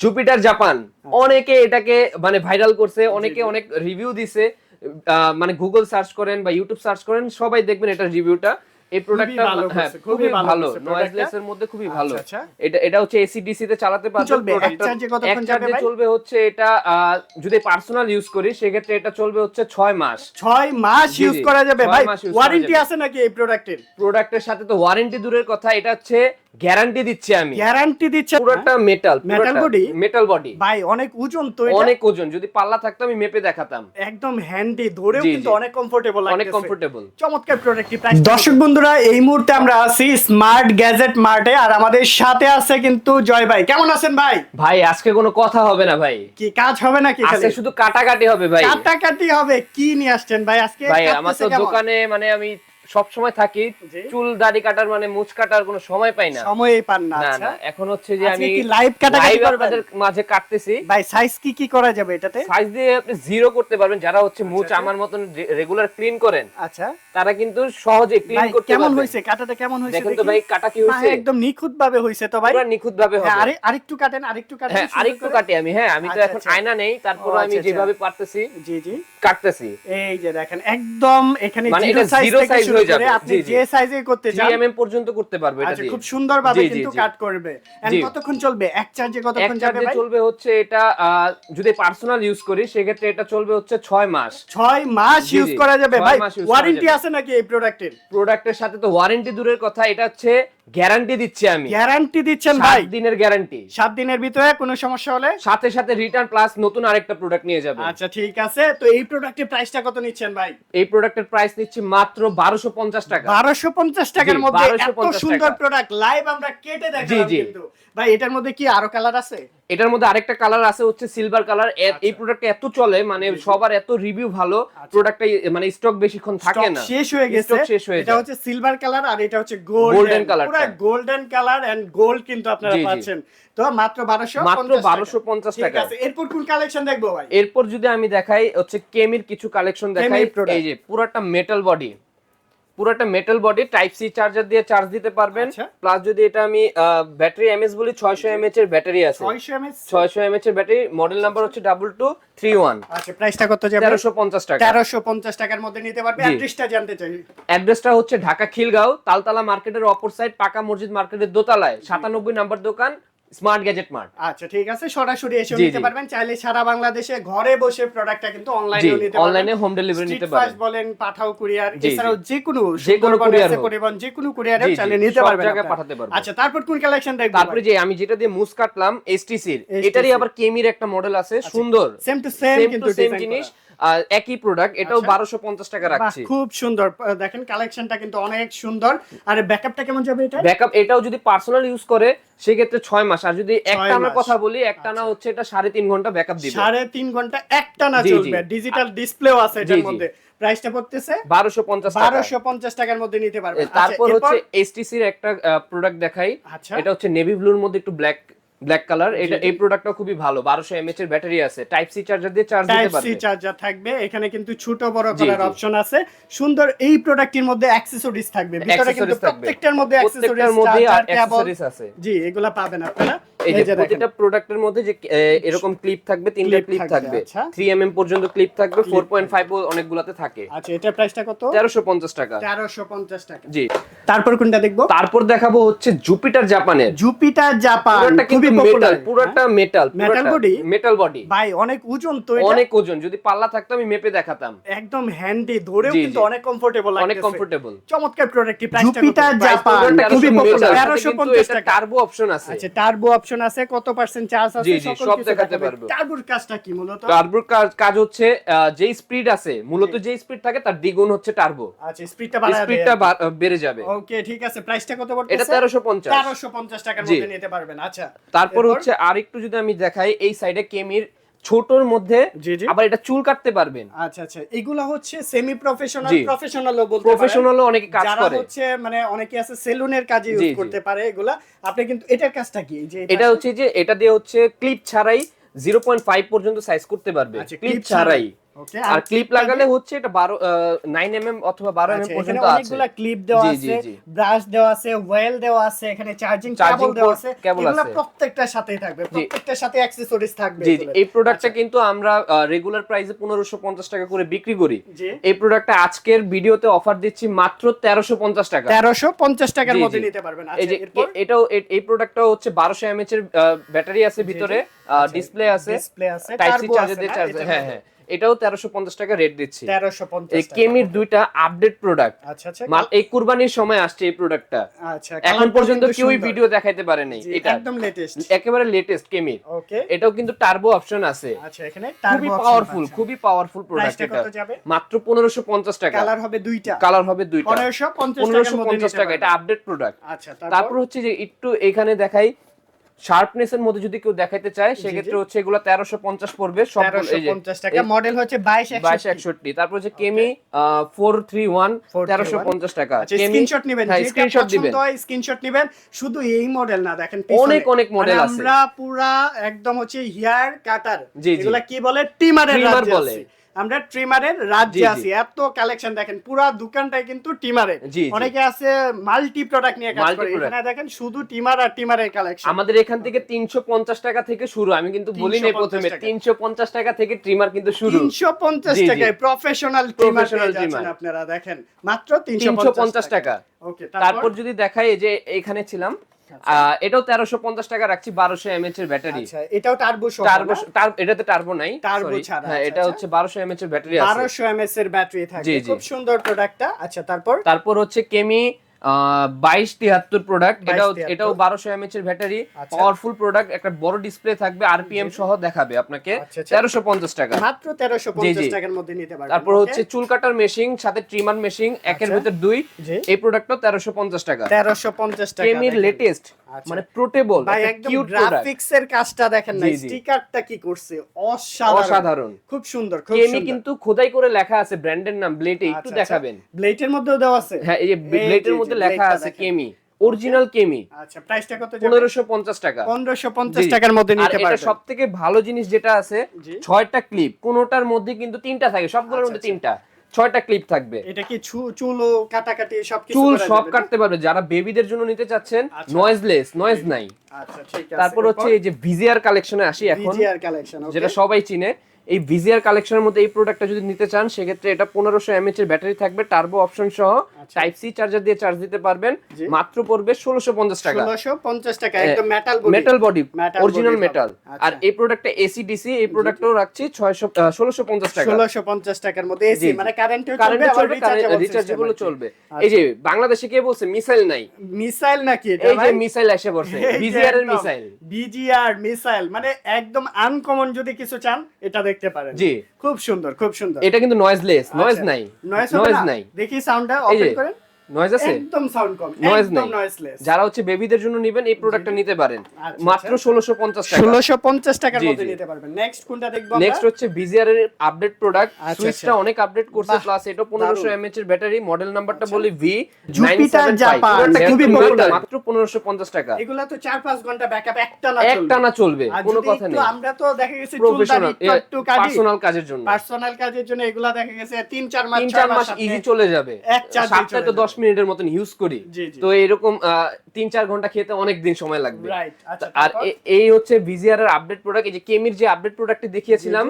Jupiter Japan অনেকে এটাকে মানে ভাইরাল করছে অনেকে অনেক রিভিউ দিছে। মানে গুগল সার্চ করেন বা ইউটিউব সার্চ করেন সবাই দেখবেন এটার রিভিউটা এই প্রোডাক্টটা হ্যাঁ খুবই ভালো নয়েজলেস এর মধ্যে খুবই ভালো। আচ্ছা, আচ্ছা। এটা এটা হচ্ছে এসিডিসি তে চালাতে পারবেন চলবে? হচ্ছে এটা যদি পার্সোনাল ইউজ করি সেক্ষেত্রে এটা চলবে হচ্ছে 6 মাস। ছয় মাস ইউজ করা যাবে ভাই? ওয়ারেন্টি আছে নাকি এই প্রোডাক্টের প্রোডাক্টের সাথে তো ওয়ারেন্টি দূরের কথা এটা হচ্ছে গ্যারান্টি দিচ্ছি আমি। গ্যারান্টি দিচ্ছে পুরোটা metal Metal body? Metal body ভাই অনেক ওজন তো অনেক ওজন যদি পাল্লা থাকতো আমি মেপে দেখাতাম। একদম হ্যান্ডি ধরেও কিন্তু অনেক কমফোর্টেবল অনেক কমফোর্টেবল চমৎকার প্রোডাক্টটি প্রাইস দর্শক বন্ধুরা এই মুহূর্তে আমরা আছি স্মার্ট গ্যাজেট মার্টে আর আমাদের সাথে আছে কিন্তু জয় ভাই। কেমন আছেন ভাই? ভাই আজকে কোনো কথা হবে না ভাই। কি কাজ হবে নাকি আজকে শুধু কাটাকাটি হবে ভাই। কাটাকাটি হবে কি নিয়ে আসছেন ভাই আজকে? ভাই আমার তো দোকানে মানে আমি সব সময় থাকি চুল দাড়ি কাটার মানে মুছ কাটার কোনো সময় পাই না। সময়ই পান না আচ্ছা। এখন হচ্ছে যে আমি কি কাটাকাটি live করবেন? আপনাদের মাঝে কাটতেছি। ভাই সাইজ কি কি করা যাবে এটাতে? সাইজ দিয়ে আপনি জিরো করতে পারবেন যারা হচ্ছে মুছ আচ্ছা। আমার মতন রেগুলার ক্লিন করেন আচ্ছা। তারা কিন্তু সহজে ক্লিন করতে কেমন পারবেন। হয়েছে? কাটাটা কেমন হয়েছে? দেখেন তো ভাই কাটা কি না, হয়েছে একদম নিখুঁত ভাবে হয়েছে তো ভাই। পুরো নিখুঁত ভাবে হ্যাঁ, হবে। আরে আরেকটু কাটেন আরেকটু কাটেন হ্যাঁ আরেকটু কাটি আমি হ্যাঁ আমি তো আচ্ছা, এখন আচ্ছা। আয়না নেই তারপর আমি আচ্ছা, আচ্ছা। যেভাবে পারতেছি জি জি। কাটতেছি। এই যে দেখেন একদম এখানে মানে জিরো সাইজ থেকে size শুরু হয়ে যাবে। আপনি। যে সাইজে করতে চান 3 mm পর্যন্ত করতে পারবে এটা আচ্ছা দিয়ে। খুব সুন্দর ভাবে কিন্তু কাট করবে। এন্ড কতক্ষণ চলবে? এক চার্জে কতক্ষণ যাবে ভাই? চলবে হচ্ছে এটা যদি পার্সোনাল ইউজ করি সেক্ষেত্রে এটা চলবে হচ্ছে 6 মাস। ছয় মাস ইউজ করা যাবে ভাই। ওয়ারেন্টি আছে নাকি এই প্রোডাক্টের প্রোডাক্টের সাথে তো ওয়ারেন্টি দূরের কথা এটা হচ্ছে গ্যারান্টি দিচ্ছি আমি। গ্যারান্টি দিচ্ছেন ভাই। দিনের গ্যারান্টি। সাত দিনের ভিতরে কোনো সমস্যা হলে? সাথে সাথে রিটার্ন প্লাস নতুন আরেকটা প্রোডাক্ট নিয়ে যাবে। আচ্ছা ঠিক আছে। তো এই প্রোডাক্টের প্রাইসটা কত নিচ্ছেন ভাই? এই প্রোডাক্টের প্রাইস নিচ্ছি মাত্র 1250 টাকা। বারোশো পঞ্চাশ টাকার মধ্যে এত 1250 সুন্দর প্রোডাক্ট লাইভ আমরা কেটে দেখালাম জি। কিন্তু। ভাই এটার মধ্যে কি আরও কালার আছে? এটার মধ্যে আরেকটা কালার আছে হচ্ছে সিলভার কালার এই প্রোডাক্টটা এত চলে মানে সবার এত রিভিউ ভালো প্রোডাক্টটা মানে স্টক বেশিক্ষণ থাকে না। শেষ হয়ে গেছে। Stock শেষ হয়ে এটা হচ্ছে সিলভার কালার আর এটা হচ্ছে গোল্ডেন কালার পুরো গোল্ডেন কালার এন্ড গোল্ড কিন্তু আপনারা। পাচ্ছেন। তো মাত্র 1250 মাত্র 1250 ঠিক টাকা। আছে এরপর কোন কালেকশন দেখব ভাই? এরপর যদি আমি দেখাই হচ্ছে কেমির কিছু কালেকশন দেখাই এই যে পুরোটা মেটাল বডি পুরোটা metal body type C charger দিয়ে চার্জ দিতে পারবেন। আচ্ছা। প্লাস যদি এটা আমি ব্যাটারি এমএস বলি 600 এমএচ এর ব্যাটারি আছে। 600 mAh 600 এমএচ এর ব্যাটারি মডেল নাম্বার হচ্ছে ডাবল টু থ্রি ওয়ান আচ্ছা প্রাইসটা কত যাবে? তেরোশো পঞ্চাশ টাকা। 1350 টাকার মধ্যে নিতে পারবে। অ্যাড্রেসটা জানতে চাই। অ্যাড্রেসটা হচ্ছে ঢাকা খিলগাঁও তালতলা মার্কেটের অপর সাইড পাকা মসজিদ মার্কেটের দোতলায়। সাতানব্বই নাম্বার দোকান স্মার্ট গ্যাজেট মার্ট। আচ্ছা ঠিক আছে সরাসরি এসে নিতে পারবেন। চাইলে সারা বাংলাদেশে ঘরে বসে প্রোডাক্টটা কিন্তু অনলাইনে নিতে পারবেন। অনলাইনে হোম ডেলিভারি নিতে পারেন বলেন পাঠাও কুরিয়ার এছাড়াও যে কোনো যে কোনো হোক। পরিবহন যে কোনো কুরিয়ারে চাইলে নিতে পারবেন জায়গায় পাঠাতে পারব। আচ্ছা তারপর কোন কালেকশন দেখব তারপরে যে আমি যেটা দিয়ে মুস কাটলাম এসটিসির STC এটারই আবার কেমির একটা মডেল আছে সুন্দর। সেম টু সেম কিন্তু সেম জিনিস। একই প্রোডাক্ট এটাও আচ্ছা। বারোশো পঞ্চাশ টাকা রাখছি। খুব সুন্দর। দেখেন কালেকশনটা কিন্তু অনেক সুন্দর। আর ব্যাকআপটা কেমন যাবে এটা? ব্যাকআপ এটাও যদি পার্সোনাল ইউজ করে সেক্ষেত্রে ছয় মাস। আর যদি একটানা কথা বলি একটানা হচ্ছে এটা সাড়ে তিন ঘণ্টা ব্যাকআপ দিবে। সাড়ে তিন ঘণ্টা একটানা। চলবে। ডিজিটাল ডিসপ্লেও আছে এটার। মধ্যে। প্রাইসটা পড়তেছে? বারোশো পঞ্চাশ টাকা। বারোশো পঞ্চাশ টাকার মধ্যে নিতে পারবেন আচ্ছা, তারপর এরপর- হচ্ছে এসটিসির একটা প্রোডাক্ট দেখাই। আচ্ছা। এটা হচ্ছে নেভি ব্লুর মধ্যে একটু ব্ল্যাক ব্ল্যাক কালার এটা এই প্রোডাক্টটা খুবই ভালো। 1200 এমএইচ এর ব্যাটারি আছে। টাইপ সি চার্জার দিয়ে চার্জ দিতে পারবে টাইপ সি চার্জার থাকবে। এখানে কিন্তু ছোট বড় কালার করার অপশন আছে। সুন্দর এই প্রোডাক্টের মধ্যে অ্যাকসেসরিজ থাকবে। ভিতরে কিন্তু প্রত্যেকটার মধ্যে অ্যাকসেসরিজ চার্জার কেবল আছে। জি এগুলা পাবেন আপনারা। এই যে প্রতিটা প্রোডাক্টের মধ্যে যে এরকম ক্লিপ থাকবে তিনটা ক্লিপ থাকবে, থাকবে। আচ্ছা। 3 এমএম পর্যন্ত ক্লিপ থাকবে 4.5 অনেকগুলাতে থাকে। আচ্ছা প্রাইসটা কত? 1350 টাকা। তেরোশো পঞ্চাশ টাকা। জি। তারপর কোনটা দেখব? তারপর দেখাবো হচ্ছে জুপিটার জাপানের জুপিটার জাপান পুরোটা কিন্তু মেটাল পুরোটা metal Metal body? Metal body ভাই অনেক ওজন তো এটা। অনেক ওজন। যদি পাল্লা থাকতো আমি মেপে দেখাতাম। একদম হ্যান্ডি ধরেও কিন্তু অনেক কমফোর্টেবল অনেক কমফোর্টেবল চমৎকার প্রোডাক্টটি প্রাইসটা জুপিটার জাপান খুবই পপুলার 1350 টাকা। টার্বো অপশন আছে। আচ্ছা টার্বো অপশন আছে কত পার্সেন্ট চার্জ আছে সব দেখাতে দেখাবে। পারব। টার্বোর কাজটা কি মূলত? টার্বোর কাজ কাজ হচ্ছে যে স্পিড আছে মূলত যেই স্পিড থাকে তার দ্বিগুণ হচ্ছে টার্বো আচ্ছা স্পিডটা বাড়ায় স্পিডটা বেড়ে যাবে। ওকে ঠিক আছে। প্রাইসটা কত এটা পড়তেছে তেরোশো পঞ্চাশ 1350 টাকার মধ্যে নিতে পারবেন। আচ্ছা তারপর? হচ্ছে আরেকটু যদি আমি দেখাই এই সাইডে কেমির ছোটর মধ্যে। আবার এটা চুল কাটতে পারবেন। আচ্ছা আচ্ছা। এগুলো হচ্ছে সেমি প্রফেশনাল। প্রফেশনালও বলতে প্রফেশনালও অনেকে কাজ যারা করে। হচ্ছে মানে অনেকে আছে সেলুনের কাজে ইউজ করতে পারে এগুলা। আপনি কিন্তু এটার কাজটা কি? এই যে এটা হচ্ছে যে এটা দিয়ে হচ্ছে ক্লিপ ছাড়াই জিরো পয়েন্ট ফাইভ পর্যন্ত সাইজ করতে পারবে। আচ্ছা, ক্লিপ ছাড়াই। ওকে আর ক্লিপ লাগালে হচ্ছে এটা বারো নাইন এম এম অথবা বারো এম এম আচ্ছা, এখানে পর্যন্ত আছে। অনেকগুলা ক্লিপ দেওয়া আছে। ব্রাশ দেওয়া আছে ওয়েল দেওয়া আছে এখানে চার্জিং কেবল দেওয়া আছে এগুলো প্রত্যেকটার সাথেই থাকবে প্রত্যেকটার সাথে অ্যাকসেসরিজ থাকবে জি এই প্রোডাক্টটা আচ্ছা, কিন্তু আমরা রেগুলার প্রাইসে পনেরোশো পঞ্চাশ টাকা করে বিক্রি করি। এই প্রোডাক্টটা আজকের ভিডিওতে অফার দিচ্ছি মাত্র তেরোশো পঞ্চাশ টাকা। তেরোশো পঞ্চাশ টাকার মধ্যে নিতে পারবেন। এই আচ্ছা এরপর? এটাও এই প্রোডাক্টটাও হচ্ছে বারোশো এমএচ এর ব্যাটারি আছে ভিতরে। ডিসপ্লে আছে ডিসপ্লে আছে টাইপ সি চার্জার দিয়ে চার্জ হ্যাঁ হ্যাঁ। এটাও তেরোশো পঞ্চাশ টাকা রেট দিচ্ছি। তেরোশো পঞ্চাশ কেমির দুইটা আপডেট প্রোডাক্ট আচ্ছা আচ্ছা। এই কুরবানির সময় আসছে এই প্রোডাক্টটা আচ্ছা এখন পর্যন্ত সুন্দর। ভিডিও দেখাইতে পারে নাই এটা। একদম লেটেস্ট একেবারে লেটেস্ট কেমির ওকে এটাও কিন্তু টার্বো অপশন আছে। আচ্ছা এখানে পাওয়ারফুল খুবই পাওয়ারফুল প্রোডাক্ট এটা। মাত্র পনেরোশো পঞ্চাশ টাকা। কালার হবে দুইটা। কালার হবে দুইটা। পনেরোশো পঞ্চাশ পনেরোশো টাকার মধ্যে পঞ্চাশ নিতে টাকা এটা আপডেট প্রোডাক্ট আচ্ছা তারপর হচ্ছে যে একটু এখানে দেখাই শার্পনেস এর মধ্যে যদি কেউ দেখাইতে চায় সেক্ষেত্রে হচ্ছে এগুলো তেরোশো পঞ্চাশ পড়বে টাকা। মডেল হচ্ছে বাইশ বাইশ একষট্টি। তারপর হচ্ছে কেমি ফোর থ্রি ওয়ান 431 তেরোশো পঞ্চাশ টাকা। আচ্ছা স্ক্রিনশট নেবেন। হ্যাঁ যেটা স্ক্রিনশট দিবেন। হয় স্ক্রিনশট নেবেন। শুধু এই মডেল না দেখেন অনেক অনেক মানে model আছে। আমরা পুরা একদম হচ্ছে হেয়ার কাটার। এগুলা কি বলে? Trimmer বলে। আমরা ট্রিমারের রাজ্যে। আছি। এত কালেকশন দেখেন পুরা দোকানটাই কিন্তু টিমারের। অনেকে আছে মাল্টি প্রোডাক্ট নিয়ে কাজ করে। এখানে দেখেন শুধু টিমার আর টিমারের কালেকশন আমাদের এখান থেকে তিনশো পঞ্চাশ টাকা থেকে শুরু। আমি কিন্তু বলি নাই প্রথমে টাকা। তিনশো পঞ্চাশ টাকা থেকে ট্রিমার কিন্তু শুরু। তিনশো পঞ্চাশ জি, জি। টাকায় প্রফেশনাল ট্রিমার। আপনারা দেখেন। মাত্র তিনশো তিনশো পঞ্চাশ টাকা। ওকে তারপর? যদি দেখাই এই যে এখানে ছিলাম এটাও তেরোশো পঞ্চাশ টাকা রাখছি বারোশো এমএচ এর ব্যাটারি আচ্ছা এটাও টার্বো টার্বো এটাতে টার্বো নাই টার্বো ছাড়া, হ্যাঁ আচ্ছা, এটা আচ্ছা। হচ্ছে বারোশো এমএচ এর ব্যাটারি বারোশো এমএস এর ব্যাটারি থাকে খুব সুন্দর প্রোডাক্টটা আচ্ছা তারপর? তারপর হচ্ছে কেমি বাইশ তিয়াত্তর প্রোডাক্ট 22 এটাও এটাও বারোশো এমএচ এর ব্যাটারি। পাওয়ারফুল প্রোডাক্ট একটা বড় ডিসপ্লে থাকবে আরপিএম সহ দেখাবে আপনাকে। আচ্ছা, আচ্ছা। তেরোশো পঞ্চাশ টাকা। মাত্র তেরোশো পঞ্চাশ টাকার মধ্যে নিতে পারবেন তারপর হচ্ছে চুল কাটার মেশিন সাথে ট্রিমার মেশিন একের আচ্ছা। ভিতর দুই। এই প্রোডাক্টটা তেরোশো পঞ্চাশ টাকা। তেরোশো পঞ্চাশ টাকা লেটেস্ট। মানে পোর্টেবল ভাই কিউট গ্রাফিক্স এর কাজটা দেখেন না। স্টিকারটা কি করছে? অসাধারণ। অসাধারণ। খুব সুন্দর খুব সুন্দর। কিন্তু খোদাই করে লেখা আছে ব্র্যান্ডের নাম ব্লেটে একটু আচ্ছা, আচ্ছা। দেখাবেন। মধ্যেও দেওয়া আছে? হ্যাঁ এই যে ব্লেটের মধ্যে লেখা আছে কেমি অরিজিনাল কেমি আচ্ছা প্রাইসটা কত পনেরোশো পঞ্চাশ টাকা। পনেরোশো পঞ্চাশ জি। টাকার মধ্যে নিতে এটা পারবেন। সব থেকে ভালো জিনিস যেটা আছে। ছয়টা ক্লিপ কোনোটার মধ্যে কিন্তু তিনটা থাকে সবগুলোর আচ্ছা, মধ্যে আচ্ছা। তিনটা। ছয়টা ক্লিপ থাকবে। এটা কি চুল ও কাটাকাটি সব চুল সব কাটতে পারবে। যারা বেবিদের জন্য নিতে চাচ্ছেন আচ্ছা। নয়েজলেস নয়েজ নাই। আচ্ছা ঠিক আছে। তারপর হচ্ছে এই যে ভিজিআর কালেকশনে আসি এখন ভিজিআর কালেকশন যেটা সবাই চিনে। এই ভিজিআর কালেকশনের মধ্যে এই প্রোডাক্টটা যদি নিতে চান সেক্ষেত্রে এটা পনেরোশো এমএচ এর ব্যাটারি থাকবে টার্বো অপশন সহ আচ্ছা। টাইপ সি চার্জার দিয়ে চার্জ দিতে পারবেন। মাত্র পড়বে ষোলোশো পঞ্চাশ টাকা। ষোলোশো পঞ্চাশ টাকা একদম metal metal body original metal আর আচ্ছা। এই প্রোডাক্টটা এসি ডিসি এই প্রোডাক্টও রাখছি ছয়শো ষোলোশো পঞ্চাশ টাকা। ষোলোশো পঞ্চাশ টাকার মধ্যে এসি। মানে কারেন্টে চলবে কারেন্টে চলবে রিচার্জেবল চলবে। এই যে বাংলাদেশে কে বলছে মিসাইল নাই। মিসাইল নাকি এই যে মিসাইল এসে পড়ছে বিজিআর এর মিসাইল। BGR মিসাইল মানে একদম আনকমন যদি কিছু চান এটা দেখতে পারেন। জি। খুব সুন্দর খুব সুন্দর। এটা কিন্তু নয়েজলেস নয়েজ আচ্ছা। নাই। নয়েজ নয়েজ নাই। দেখি সাউন্ডটা অফ করেন। নয়েজ আছে? একদম সাউন্ড কম নয়েজ নেই। যারা হচ্ছে বেবিদের জন্য নেবেন এই প্রোডাক্টটা নিতে পারেন। আচ্ছা, আচ্ছা। মাত্র 1650 টাকা। 1650 টাকার মধ্যে নিতে পারবেন। নেক্সট কোনটা দেখব আমরা? নেক্সট হচ্ছে বিজিআর আচ্ছা, এর আপডেট প্রোডাক্ট সুইচটা অনেক আপডেট করছে প্লাস এটা 1500 এর ব্যাটারি মডেল নাম্বারটা বলি জুপিটার জাপান খুবই পপুলার মাত্র 1550 টাকা। এগুলা তো 4 5 ঘণ্টা ব্যাকআপ একটা না চলবে। একটা না চলবে কোনো কথা নেই। আমরা তো দেখা গেছে প্রফেশনাল একটু কাজে পার্সোনাল কাজের জন্য। পার্সোনাল কাজের জন্য এগুলা দেখা গেছে 3 4 মাস 3 4 মাস ইজি চলে যাবে। 10 মিনিটের মতন ইউজ করি। তো এরকম তিন চার ঘণ্টা খেতে অনেক দিন সময় লাগবে। আচ্ছা, আর এই হচ্ছে ভিজিআর এর আপডেট প্রোডাক্ট এই যে কেমির যে আপডেট প্রোডাক্টটি দেখিয়েছিলাম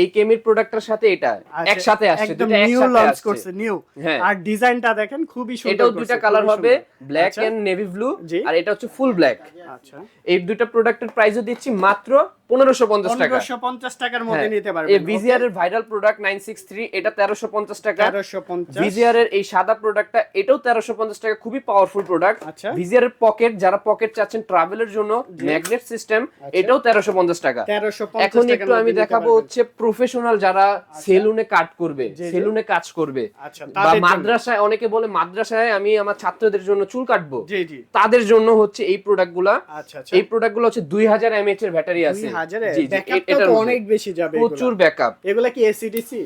এই কেমির প্রোডাক্টটার সাথে এটা আচ্ছা, একসাথে আসছে দুটো নিউ লঞ্চ করছে নিউ হ্যাঁ। আর ডিজাইনটা দেখেন খুবই সুন্দর এটাও দুইটা কালার হবে ব্ল্যাক এন্ড নেভি ব্লু। আর এটা হচ্ছে ফুল ব্ল্যাক আচ্ছা। এই দুইটা প্রোডাক্টের প্রাইসও দিচ্ছি মাত্র পনেরোশো পঞ্চাশ টাকা। পনেরোশো পঞ্চাশ টাকার মধ্যে হ্যাঁ। নিতে এই ভিজিআর এর viral product nine six three এটা তেরোশো পঞ্চাশ টাকা। তেরোশো পঞ্চাশ। ভিজিআর এর এই সাদা প্রোডাক্টটা এটাও তেরোশো পঞ্চাশ টাকা খুবই পাওয়ারফুল প্রোডাক্ট আচ্ছা। ভিজিআর এর পকেট যারা পকেট চাচ্ছেন ট্রাভেলের জন্য ম্যাগনেট সিস্টেম এটাও তেরোশো পঞ্চাশ টাকা। এখন একটু আমি দেখাবো হচ্ছে প্রফেশনাল যারা সেলুনে কাট করবে। সেলুনে কাজ করবে আচ্ছা বা মাদ্রাসায় অনেকে বলে মাদ্রাসায় আমি আমার ছাত্রদের জন্য চুল কাটবো। তাদের জন্য হচ্ছে এই প্রোডাক্টগুলা। আচ্ছা আচ্ছা। এই প্রোডাক্টগুলো হচ্ছে দুই হাজার এমএচ এর ব্যাটারি আছে। হাজারে ব্যাকআপটা তো অনেক বেশি যাবে প্রচুর ব্যাকআপ এগুলা কি এসিডিসি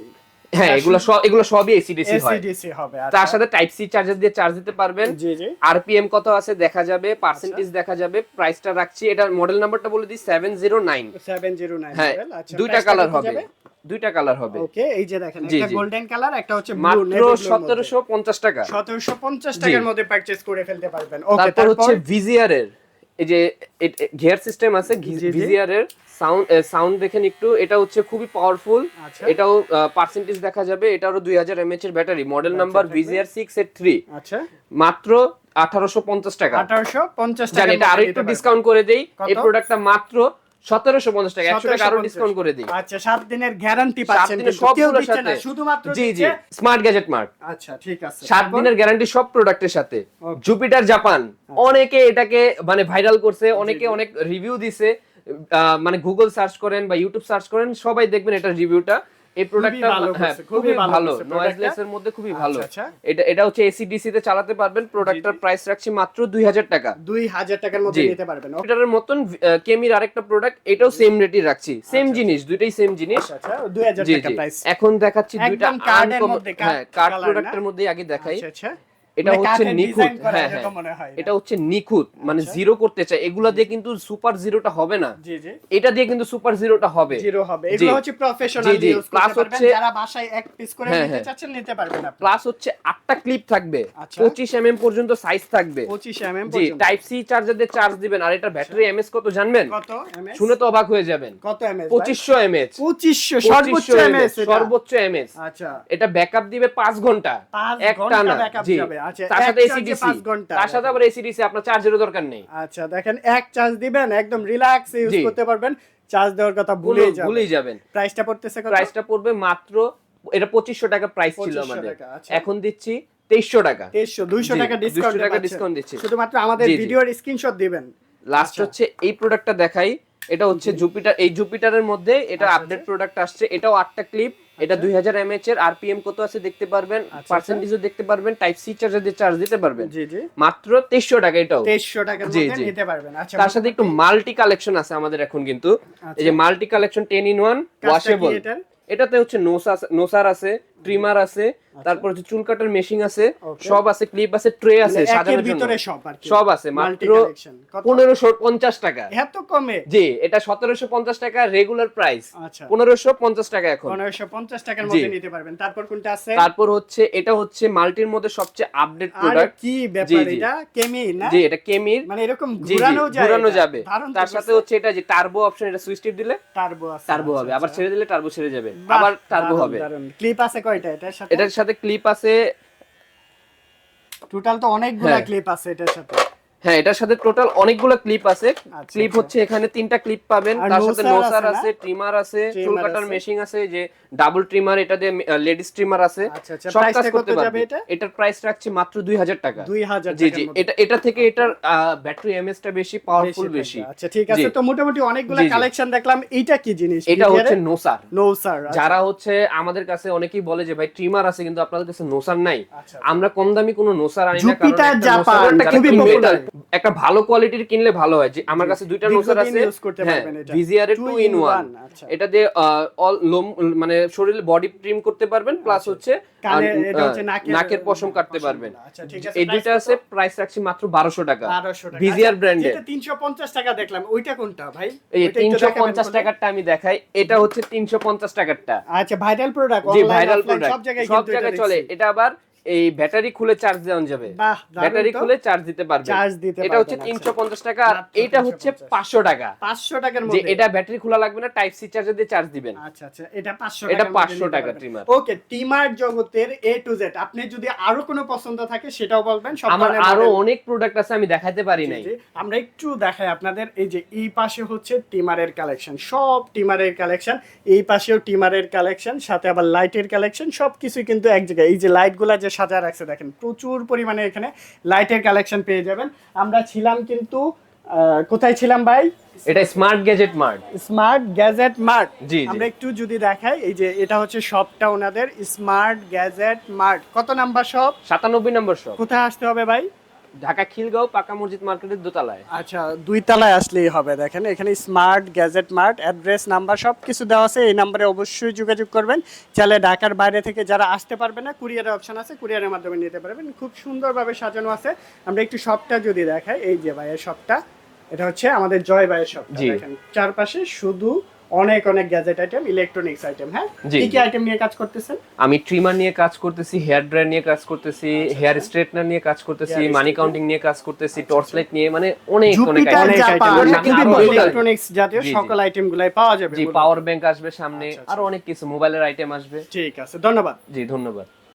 হ্যাঁ এগুলো সব এগুলো সবই এসিডিসি হয়। এসিডিসি হবে তার সাথে টাইপ সি চার্জার দিয়ে চার্জ দিতে পারবেন। জি জি। আরপিএম কত আছে দেখা যাবে পার্সেন্টেজ। দেখা যাবে প্রাইসটা রাখছি। এটার মডেল নাম্বারটা বলে দিই seven zero nine seven zero nine হ্যাঁ আচ্ছা। দুইটা কালার হবে। দুইটা কালার হবে। ওকে এই যে দেখেন একটা গোল্ডেন কালার একটা হচ্ছে মাত্র সতেরোশো পঞ্চাশ টাকা। সতেরোশো পঞ্চাশ জি। টাকার মধ্যে পারচেজ করে ফেলতে পারবেন। ওকে তারপর হচ্ছে ভিজিআর এর এই যে গিয়ার সিস্টেম আছে। ভিজিআর এর সাউন্ড সাউন্ড দেখেন একটু এটা হচ্ছে খুবই পাওয়ারফুল আচ্ছা। এটাও পার্সেন্টেজ দেখা যাবে এটারও দুই হাজার এমএচ এর battery model number. VGR six এর থ্রি আচ্ছা। মাত্র আঠারোশো পঞ্চাশ টাকা। আঠারোশো পঞ্চাশ টাকা এটা আরও একটু ডিসকাউন্ট করে দেই। এই প্রোডাক্টটা মাত্র সতেরোশো পঞ্চাশ টাকা একশো টাকা আরও ডিসকাউন্ট করে দিই। আচ্ছা সাত দিনের গ্যারান্টি পাচ্ছেন সবগুলোর সাথে। শুধুমাত্র G G smart gadget mart আচ্ছা ঠিক আছে। সাত দিনের গ্যারান্টি সব প্রোডাক্টের সাথে। জুপিটার জাপান অনেকে এটাকে মানে ভাইরাল করছে অনেকে অনেক রিভিউ দিছে। মানে গুগল সার্চ করেন বা ইউটিউব সার্চ করেন সবাই দেখবেন এটা রিভিউটা এই প্রোডাক্টটা হ্যাঁ খুবই ভালো নয়েজলেস এর মধ্যে খুবই ভালো। আচ্ছা, আচ্ছা। এটা এটা হচ্ছে এসি ডিসি তে চালাতে পারবেন। প্রোডাক্টটার প্রাইস রাখছি মাত্র 2000 টাকা। দুই হাজার টাকার মধ্যে। নিতে পারবেন। এটার মতন কেমির আরেকটা প্রোডাক্ট এটাও সেম রেটই রাখছি। সেম জিনিস দুইটাই সেম জিনিস। আচ্ছা আচ্ছা দুই হাজার জি টাকা প্রাইস এখন দেখাচ্ছি দুইটা uncommon- মধ্যে, কার্ড প্রোডাক্টের মধ্যে আগে দেখাই। আচ্ছা আচ্ছা। এটা মানে হচ্ছে নিখুঁত হ্যাঁ হ্যাঁ। এটা। হচ্ছে নিখুঁত মানে জিরো করতে চাই এগুলা দিয়ে কিন্তু সুপার জিরোটা হবে না। এটা দিয়ে কিন্তু সুপার জিরোটা হবে। জিরো হবে। এগুলো হচ্ছে প্রফেশনাল। ইউজ করতে পারবেন। যারা বাসায় এক পিস করে হ্যাঁ, নিতে হ্যাঁ। চাচ্ছেন নিতে পারবেন প্লাস হচ্ছে আটটা ক্লিপ থাকবে। আচ্ছা। পঁচিশ এমএম পর্যন্ত সাইজ থাকবে। 25 এমএম জি টাইপ সি চার্জার দিয়ে চার্জ দিবেন। আর এটা ব্যাটারি এমএস কত জানবেন? কত এমএস শুনে তো অবাক হয়ে যাবেন। কত এমএস পঁচিশশো এমএচ 2500 সর্বোচ্চ এমএস সর্বোচ্চ এমএচ আচ্ছা। এটা ব্যাকআপ দিবে পাঁচ ঘণ্টা। পাঁচ এক ঘণ্টা টানা backup জি। যাবে। আচ্ছা, তার সাথে charge এ এসিডিসি পাঁচ ঘণ্টা। তার সাথে আবার আপনার চার্জেরও দরকার নেই। আচ্ছা দেখেন এক চার্জ দিবেন একদম রিল্যাক্স ইউজ করতে পারবেন চার্জ দেওয়ার কথা ভুলে যাবেন। ভুলেই যাবেন। প্রাইসটা পড়তেছে কত? প্রাইসটা পড়বে মাত্র এটা পঁচিশশো টাকা প্রাইস ছিল আমাদের। আচ্ছা। এখন দিচ্ছি তেইশশো টাকা। 2300 200 জি, টাকা ডিসকাউন্ট টাকা discount দিচ্ছি। শুধুমাত্র আমাদের। ভিডিওর স্ক্রিনশট দিবেন। লাস্ট আচ্ছা। হচ্ছে এই প্রোডাক্টটা দেখাই। এটা হচ্ছে জুপিটার এই জুপিটারের মধ্যে এটা আচ্ছা, আপডেট প্রোডাক্ট আসছে। এটাও আটটা ক্লিপ এটা দুই হাজার এমএচ এর আরপিএম কত আছে দেখতে পারবেন? আচ্ছা। পার্সেন্টেজও দেখতে পারবেন টাইপ সি চার্জার দিয়ে চার্জ দিতে পারবেন। জি জি। মাত্র তেইশশো টাকা এটাও। 2300 টাকা জি, জি। নিতে পারবেন। আচ্ছা তার সাথে একটু মাল্টি কালেকশন আছে আমাদের এখন কিন্তু। এই যে multi collection ten in one washable এটাতে হচ্ছে নোসা নোসার আছে ট্রিমার আছে তারপর হচ্ছে চুল কাটার মেশিন আছে আচ্ছা। সব আছে ক্লিপ আছে ট্রে আছে মানে সাজানোর জন্য। ভিতরে সব আছে মাত্র collection। কত? পনেরোশো পঞ্চাশ টাকা। এত কমে? জি এটা সতেরোশো পঞ্চাশ টাকা রেগুলার প্রাইস আচ্ছা। পনেরোশো পঞ্চাশ টাকা এখন। 1550 টাকার মধ্যে নিতে পারবেন। তারপর কোনটা আছে? তারপর হচ্ছে এটা হচ্ছে মাল্টির মধ্যে সবচেয়ে আপডেট আর প্রোডাক্ট কি ব্যাপার এটা? কেমি না? জি এটা কেমির। মানে এরকম ঘোরানো যায় ঘুরানো। যাবে। তার সাথে হচ্ছে এটা যে টার্বো অপশন এটা সুইচ টিপ দিলে টার্বো আছে টার্বো আচ্ছা, হবে। আবার আচ্ছা। ছেড়ে দিলে টার্বো ছেড়ে যাবে। আবার টার্বো হবে। ক্লিপ আছে কয়টা এটার সাথে? এটার সাথে ক্লিপ আছে। টোটাল তো অনেকগুলা হ্যাঁ। ক্লিপ আছে এটার সাথে। হ্যাঁ এটার সাথে টোটাল অনেকগুলো ক্লিপ আছে। আচ্ছা, ক্লিপ আচ্ছা। হচ্ছে এখানে তিনটা ক্লিপ পাবেন। তার সাথে নোসার নোসার আছে ট্রিমার আছে চুল কাটার। মেশিন আছে যে ডাবল ট্রিমার এটা দিয়ে লেডিস ট্রিমার আছে। আচ্ছা, আচ্ছা। সব কাজ করতে কত যাবে পারবে। এটা? এটার প্রাইস রাখছি মাত্র 2000 টাকা। 2000 জি জি এটা এটা থেকে এটার ব্যাটারি এমএস টা বেশি পাওয়ারফুল বেশি আচ্ছা ঠিক আছে। তো মোটামুটি অনেকগুলা। কালেকশন দেখলাম। এটা কি জিনিস? এটা হচ্ছে নোসার নো স্যার যারা হচ্ছে আমাদের কাছে অনেকেই বলে যে ভাই ট্রিমার আছে কিন্তু আপনাদের কাছে নোসার নাই। আচ্ছা। আমরা কম দামি কোনো নোসার আনি না কারণ নোসার যারা খুবই popular। একটা ভালো কোয়ালিটির কিনলে ভালো হয়। যে আমার কাছে দুইটা নোসার আছে। হ্যাঁ ভিজিআর এর Two 2 ইন 1 আচ্ছা। এটা দিয়ে অল লোম মানে শরীরে বডি ট্রিম করতে পারবেন প্লাস হচ্ছে এটা হচ্ছে নাকের- নাকের পশম কাটতে পারবেন। আচ্ছা, এই দুইটা আছে প্রাইস রাখছি মাত্র 1200 টাকা। 1200 টাকা। ভিজিআর আচ্ছা, ব্র্যান্ডের যেটা 350 টাকা দেখলাম ওইটা কোনটা ভাই? এই ওইটা একটু তিনশো দেখাবেন পঞ্চাশ বলে? টাকারটা আমি দেখাই এটা হচ্ছে তিনশো পঞ্চাশ টাকারটা। আচ্ছা ভাইরাল প্রোডাক্ট জায়গায় সব জায়গায় চলে। এটা আবার এই ব্যাটারি খুলে চার্জ দেওয়া যাবে। ব্যাটারি খুলে চার্জ দিতে পারবে। Charge দিতে এটা হচ্ছে পারবেন, তিনশো আচ্ছা। পঞ্চাশ টাকা আর এটা হচ্ছে 350 পাঁচশো টাকা। 500 টাকার যে মধ্যে। এটা ব্যাটারি খোলা লাগবে না টাইপ সি চার্জার দিয়ে চার্জ দিবেন। আচ্ছা আচ্ছা এটা 500 এটা 500 টাকা trimmer। ওকে টিমার জগতের এ টু জেড আপনি যদি আরও কোনো পছন্দ থাকে সেটাও বলবেন সব আমার আরও অনেক প্রোডাক্ট আছে আমি দেখাতে পারি নাই। আমরা একটু দেখাই আপনাদের এই যে এই পাশে হচ্ছে টিমারের কালেকশন সব টিমারের কালেকশন এই পাশেও টিমারের কালেকশন সাথে আবার লাইটের কালেকশন সব কিছুই কিন্তু এক জায়গায়। এই যে লাইটগুলা যে সাজা রাখছে দেখেন প্রচুর পরিমাণে এখানে লাইটের কালেকশন পেয়ে যাবেন। আমরা ছিলাম কিন্তু কোথায় ছিলাম ভাই? এটা smart gadget mart smart gadget mart জি, জি। আমরা একটু যদি দেখাই এই যে এটা হচ্ছে শপটা ওনাদের স্মার্ট গ্যাজেট মার্ট কত নাম্বার শপ সাতানব্বই নম্বর শপ কোথায় আসতে হবে ভাই? ঢাকা খিলগাঁও পাকা মসজিদ মার্কেটের দোতলায়। আচ্ছা দুই তলায় আসলেই হবে দেখেন। এখানে smart gadget mart address number সব কিছু দেওয়া আছে। এই নাম্বারে অবশ্যই যোগাযোগ করবেন। চাইলে ঢাকার বাইরে থেকে যারা আসতে পারবে না কুরিয়ারের অপশন আছে কুরিয়ারের মাধ্যমে নিতে পারবেন। খুব সুন্দরভাবে সাজানো আছে। আমরা একটু শপটা যদি দেখাই এই যে ভাইয়ের শপটা এটা হচ্ছে আমাদের জয় ভাইয়ের শপটা দেখেন। চারপাশে শুধু অনেক অনেক গ্যাজেট আইটেম ইলেকট্রনিক্স আইটেম হ্যাঁ? কি কি আইটেম নিয়ে কাজ করতেছেন? আমি ট্রিমার নিয়ে কাজ করতেছি হেয়ার ড্রায়ার নিয়ে কাজ করতেছি হেয়ার স্ট্রেটনার নিয়ে কাজ করতেছি মানি কাউন্টিং নিয়ে কাজ করতেছি টর্চ লাইট নিয়ে মানে অনেক অনেক অনেক আইটেম ইলেকট্রনিক্স জাতীয়। সকল আইটেম গুলাই পাওয়া যাবে জি পাওয়ার ব্যাংক আসবে সামনে আচ্ছা, আচ্ছা। আরও অনেক কিছু মোবাইলের আইটেম আসবে। ঠিক আছে ধন্যবাদ। জি ধন্যবাদ।